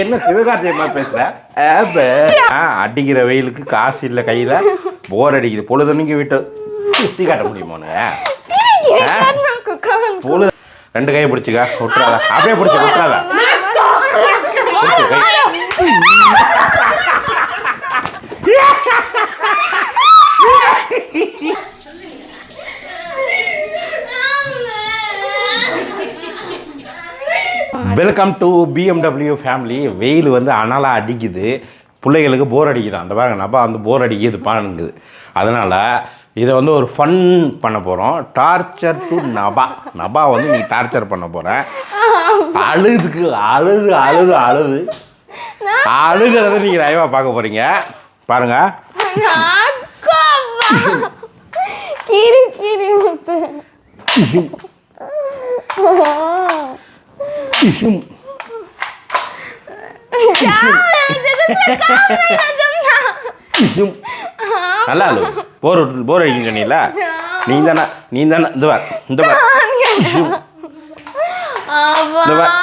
என்ன சிவகார்த்தியமா பேசுற? அடிக்கிற வெயிலுக்கு காசு இல்லை கையில. போர் அடிக்குது. பொழுதுனைக்கு வீட்டை சுத்தி காட்ட முடியுமோன்னு பொழுது. ரெண்டு கையை பிடிச்சிக்க விட்டுறாத. அப்படியே பிடிச்சி விட்டுறாத. கை. வெல்கம் டு பிஎம்டபிள்யூ ஃபேமிலி வெயில் வந்து அனலாக அடிக்குது. பிள்ளைகளுக்கு போர் அடிக்குது. அந்த பாருங்க நபா வந்து போர் அடிக்குது பானுங்குது அதனால் இதை வந்து ஒரு ஃபன் பண்ண போகிறோம் டார்ச்சர் டு நபா. நபா வந்து நீ டார்ச்சர் பண்ண போகிறேன் அழுதுக்கு அழுது அழுது அழுது. அழுகிறத நீங்கள் லைவாக பார்க்க போகிறீங்க பாருங்கள் கிரி கிரி நல்லா அழு போர் விட்டு போர் அடிக்கும் சொன்னீல நீ தானே நீ தானே இந்த பார் இந்த பார். இந்த பார்.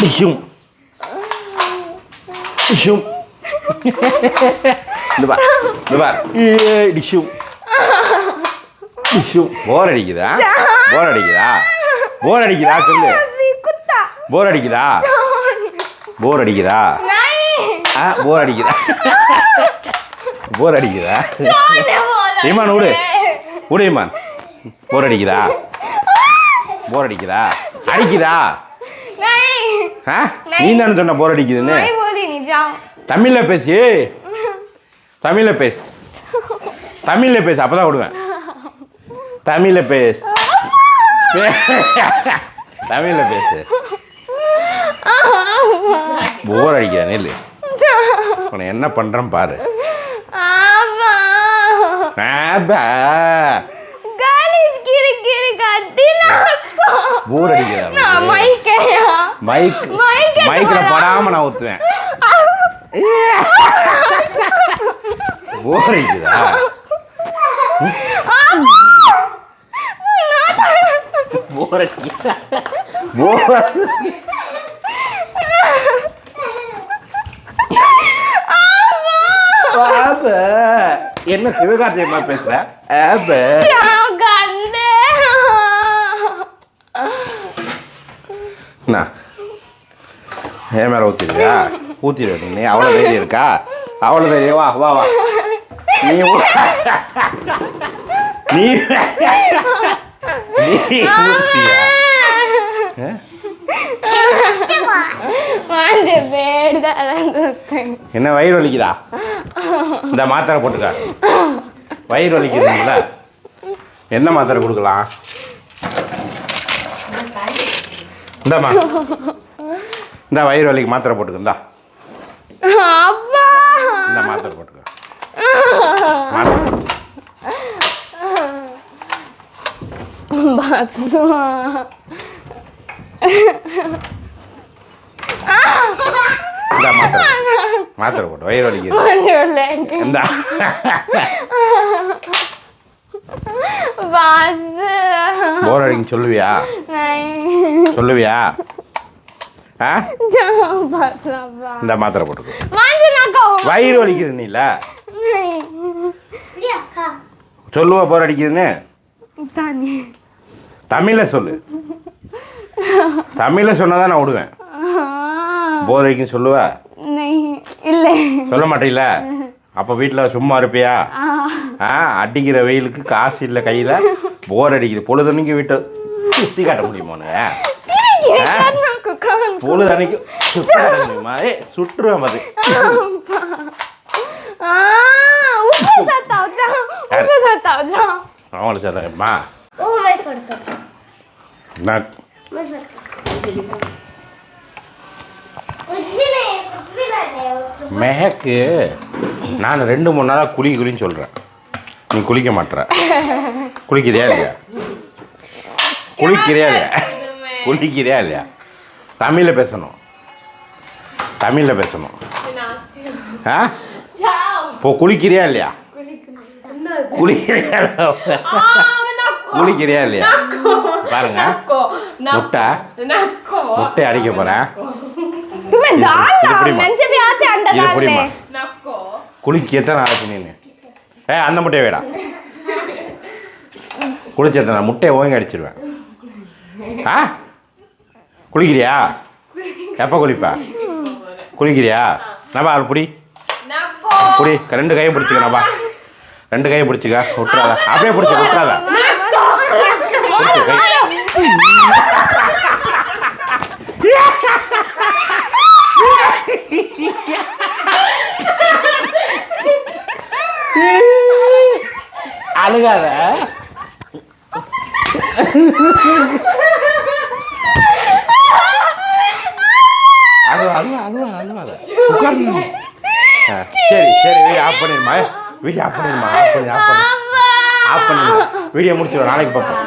பிஷும் பிஷும் இந்த பார் இந்த பார். ஏய், டிஷும் டிஷும் போர் அடிக்குதா? போர் அடிக்குதா? போர் அடிக்குதா? சொல்லு. போர் அடிக்குதா? போர் அடிக்குதா? ஆ போர் அடிக்குதா? போர் அடிக்குதா? இமான் விடு விடு இமான். போர் அடிக்குதா? போர் அடிக்குதா? அடிக்குதா? நீ தானே சொன்ன போர் அடிக்குதுன்னு. தமிழில் பேசி தமிழில் பேசு. தமிழில் பேசு அப்போ தான் விடுவேன் தமிழில் பேசு. தமிழில் பேசு. போர் அடிக்கிற இல்லை உன என்ன பண்ணுறேன் பாரு. போர் அடிக்கிறா மைக் மைக் மைக்கில் படாமல் நான் ஊற்றுவேன் போர் அடிக்குதா போர் என்ன சிவகார்த்தியமா பேசுற? என் மேல ஊத்திடுவியா? ஊத்திடு நீ. அவ்வளோ தைரியம் இருக்கா? அவ்வளோ தைரியம். வா வா வா. நீ நீ ஊத்தியா? என்ன வயிறு வலிக்குதா? இந்த மாத்திரை போட்டுக்க. வயிறு வலிக்குதுங்களா? என்ன மாத்திரை கொடுக்கலாம்? இந்தாம்மா. இந்த வயிறு வலிக்கு மாத்திரை போட்டுக்க இந்தா. இந்த மாத்திரை போட்டுக்க. மாத்திரை மாத்திர. போட்டு வயிறு வலிக்குது. இந்த. போர் அடிக்கு சொல்லுவியா? சொல்லுவியா? இந்த மாத்திரை போட்டு வயிறு வலிக்குது நீல. சொல்லுவா போர் அடிக்குதுன்னு. தமிழ சொல்லு. தமிழில் சொன்னால் தான் நான் விடுவேன். போதைக்கும் சொல்லுவா? இல்லை. சொல்ல மாட்டீங்களா? அப்போ வீட்டில் சும்மா இருப்பியா? ஆ. அடிக்கிற வெயிலுக்கு காசு இல்லை கையில். போர் அடிக்குது. பொழுதுன்னைக்கு வீட்டை சுற்றி காட்ட முடியுமானு பொழுதன்னைக்கு சுற்றி காட்ட முடியுமா? ஏ சுற்றுவேன் பாரு. அவங்களுக்கு சொல்லுங்கம்மா நான் மெஹக்கு நான் ரெண்டு மூணு நாளாக குளி குளின்னு சொல்கிறேன் நீ குளிக்க மாட்ற. குளிக்கிறியா இல்லையா? குளிக்கிறியா இல்லையா? குளிக்கிறியா இல்லையா? தமிழில் பேசணும். தமிழில் பேசணும். ஆ? இப்போ குளிக்கிறியா இல்லையா? குளிக்கிறியா குளிக்கிறியா இல்லையா? பாருங்க. முட்டை. முட்டை அடிக்க போறேன். குளிக்க எத்தனை நாளைக்கு நீனு ஏ அந்த முட்டையை வேடா. குளிச்ச எத்தனை முட்டையை ஓங்கி அடிச்சிருவேன். ஆ? குளிக்கிறியா? எப்போ குளிப்பா? குளிக்கிறியா? நபா அது புடி. புடி. ரெண்டு கையும் பிடிச்சிக்க நபா. ரெண்டு கையும் பிடிச்சிக்க விட்டுறாத. அப்படியே பிடிச்சி விட்டுறாத. அழுகாத. அழுவா அழுவா அழுவா அழுவாத உட்கார்ந்து ஆ, சரி சரி வீடியோ ஆஃப் பண்ணிடுமா? வீடியோ ஆஃப் பண்ணிடுமா? ஆஃப் பண்ணி ஆஃப் பண்ணி. ஆஃப் பண்ணிடுமா வீடியோ முடிச்சிடும் நாளைக்கு பார்ப்போம்.